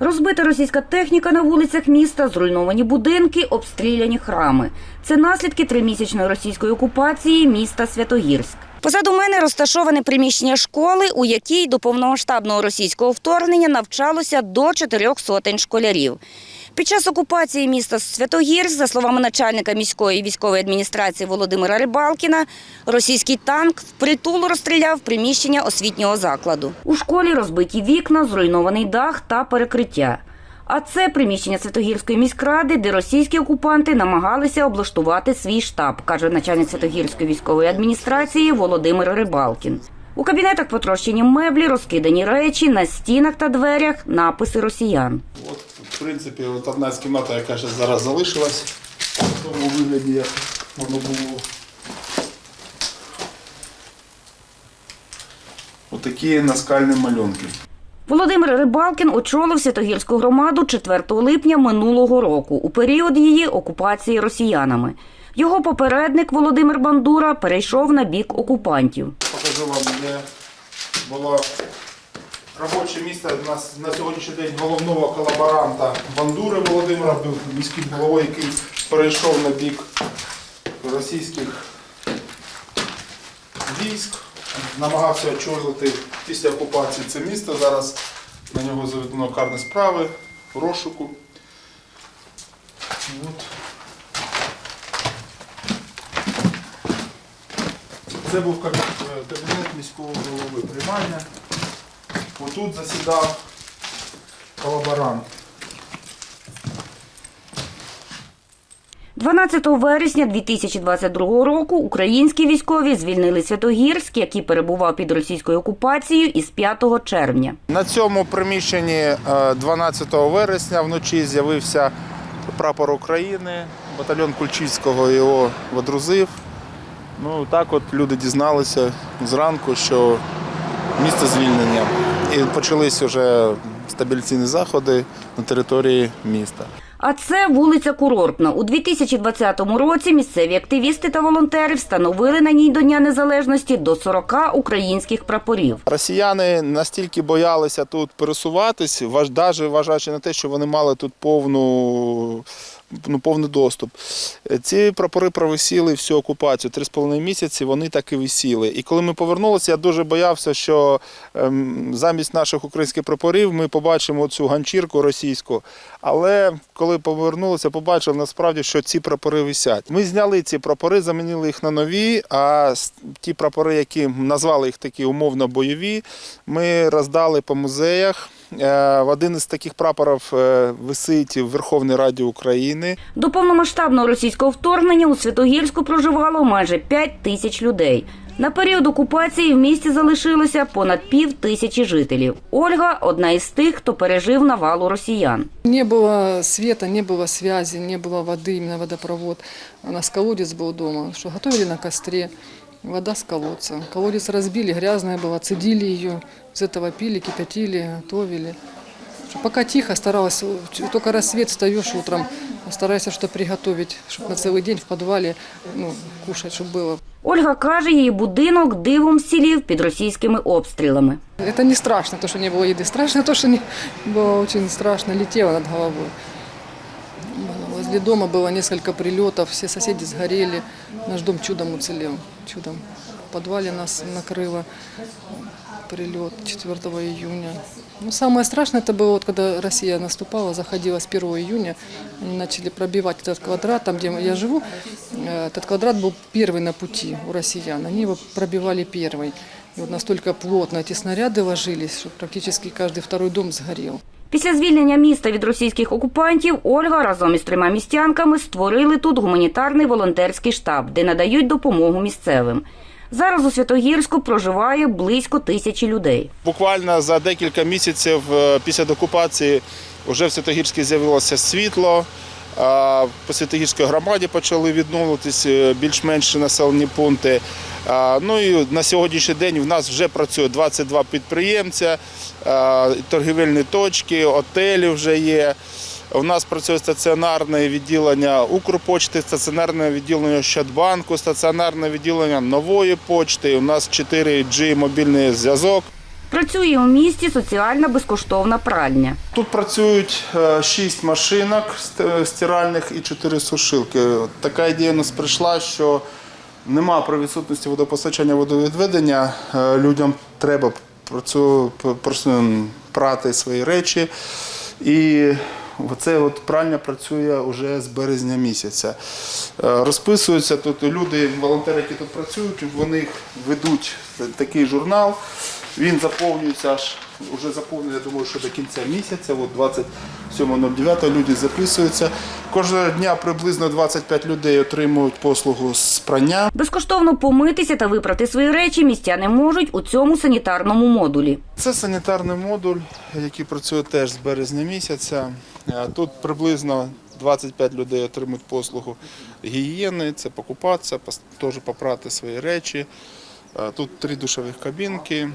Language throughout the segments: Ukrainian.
Розбита російська техніка на вулицях міста, зруйновані будинки, обстріляні храми. Це наслідки тримісячної російської окупації міста Святогірськ. Позаду мене розташоване приміщення школи, у якій до повномасштабного російського вторгнення навчалося до чотирьох сотень школярів. Під час окупації міста Святогірськ, за словами начальника міської військової адміністрації Володимира Рибалкіна, російський танк впритул розстріляв приміщення освітнього закладу. У школі розбиті вікна, зруйнований дах та перекриття. А це приміщення Святогірської міськради, де російські окупанти намагалися облаштувати свій штаб, каже начальник Святогірської військової адміністрації Володимир Рибалкін. У кабінетах потрощені меблі, розкидані речі, на стінах та дверях написи росіян. В принципі, от одна з кімнат, яка ще зараз залишилась в тому вигляді, як воно було. Отакі наскальні малюнки. Володимир Рибалкін очолив Святогірську громаду 4 липня минулого року у період її окупації росіянами. Його попередник Володимир Бандура перейшов на бік окупантів. Покажу вам, де було робоче місце у на сьогоднішній день головного колаборанта Бандури Володимира, був міським головою, який перейшов на бік російських військ, намагався очолити після окупації це місто. Зараз на нього заведено карні справи розшуку. От. Це був е, кабінет міського голови приймання. Отут засідав колаборант. 12 вересня 2022 року українські військові звільнили Святогірськ, який перебував під російською окупацією із 5 червня. На цьому приміщенні е, 12 вересня вночі з'явився прапор України, батальйон Кульчицького його водрузив. Ну так от люди дізналися зранку, що місто звільнення. І почалися вже стабіляційні заходи на території міста. А це вулиця Курортна. У 2020 році місцеві активісти та волонтери встановили на ній до Дня Незалежності до 40 українських прапорів. Росіяни настільки боялися тут пересуватись, навіть вважаючи на те, що вони мали тут повну, ну, повний доступ. Ці прапори провисіли всю окупацію. Три з половиною місяці вони так і висіли. І коли ми повернулися, я дуже боявся, що ем, замість наших українських прапорів ми побачимо цю ганчірку російську. Але коли повернулися, побачили насправді, що ці прапори висять. Ми зняли ці прапори, замінили їх на нові. А ті прапори, які назвали їх такі умовно бойові, ми роздали по музеях. Е, Один із таких прапорів е, висить в Верховній Раді України. До повномасштабного російського вторгнення у Святогірську проживало майже 5 тисяч людей. На період окупації в місті залишилося понад пів тисячі жителів. Ольга одна із тих, хто пережив навалу росіян. Не было света, не было связи, не было воды, именно водопровод. У нас колодец был дома, что готовили на костре, вода с колодца. Колодец разбили, грязная была, цедили ее, из этого пили, кипятили, готовили. Что Пока тихо, старалась, только рассвет встаешь утром, старайся что-то приготовить, чтобы на целый день в подвале ну, кушать, чтобы было. Ольга каже, її будинок дивом вцілів під російськими обстрілами. Это не страшно, то, что не было еды. Страшно то, что не было очень страшно, летело над головой. Возле дома было несколько прилетов, все соседи сгорели. Наш дом чудом уцелел. Чудом. В подвале нас накрыло прилет 4 июня. Ну, самое страшное это было, вот, когда Россия наступала, заходила с 1 июня, они начали пробивать этот квадрат, там, где я живу, э, этот квадрат был первый на пути у россиян, они его пробивали первый. И вот настолько плотно эти снаряды ложились, что практически каждый второй дом сгорел. Після звільнення міста від російських окупантів Ольга разом із трьома містянками створили тут гуманітарний волонтерський штаб, де надають допомогу місцевим. Зараз у Святогірську проживає близько тисячі людей. Буквально за декілька місяців е, після окупації вже в Святогірській з'явилося світло. По Святогірській громаді почали відновлюватися е, більш-менш населені пункти. Ну і на сьогоднішній день в нас вже працює 22 підприємця, торгівельні точки, отелі вже є. У нас працює стаціонарне відділення Укрпочти, стаціонарне відділення Щадбанку, стаціонарне відділення нової почти. У нас 4G мобільний зв'язок. Працює у місті соціальна безкоштовна пральня. Тут працюють е, шість машинок стиральних і чотири сушилки. Така ідея у нас прийшла, що нема при відсутності водопостачання водовідведення. е, Людям треба прати свої речі. І Оце от пральня працює вже з березня місяця. Е, Розписуються тут люди, волонтери, які тут працюють, вони ведуть такий журнал. Він заповнюється аж вже заповнений, я думаю, що до кінця місяця, от 27.09 люди записуються. Кожного дня приблизно 25 людей отримують послугу з прання. Безкоштовно помитися та випрати свої речі містяни можуть у цьому санітарному модулі. Це санітарний модуль, який працює теж з березня місяця. Е, Тут приблизно 25 людей отримують послугу гігієни, це покупатися, теж попрати свої речі. Е, Тут три душових кабінки.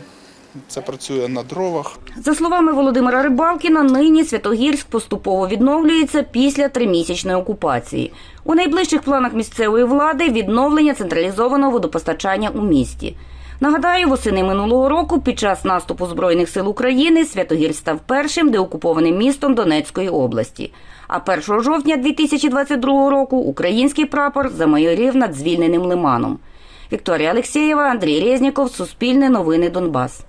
Це працює на дровах. За словами Володимира Рибалкіна, нині Святогірськ поступово відновлюється після тримісячної окупації. У найближчих планах місцевої влади відновлення централізованого водопостачання у місті. Нагадаю, восени минулого року під час наступу Збройних сил України Святогір став першим деокупованим містом Донецької області. А 1 жовтня 2022 року український прапор замайорів над звільненим лиманом. Вікторія Алексєєва, Андрій Резніков, Суспільне новини Донбас.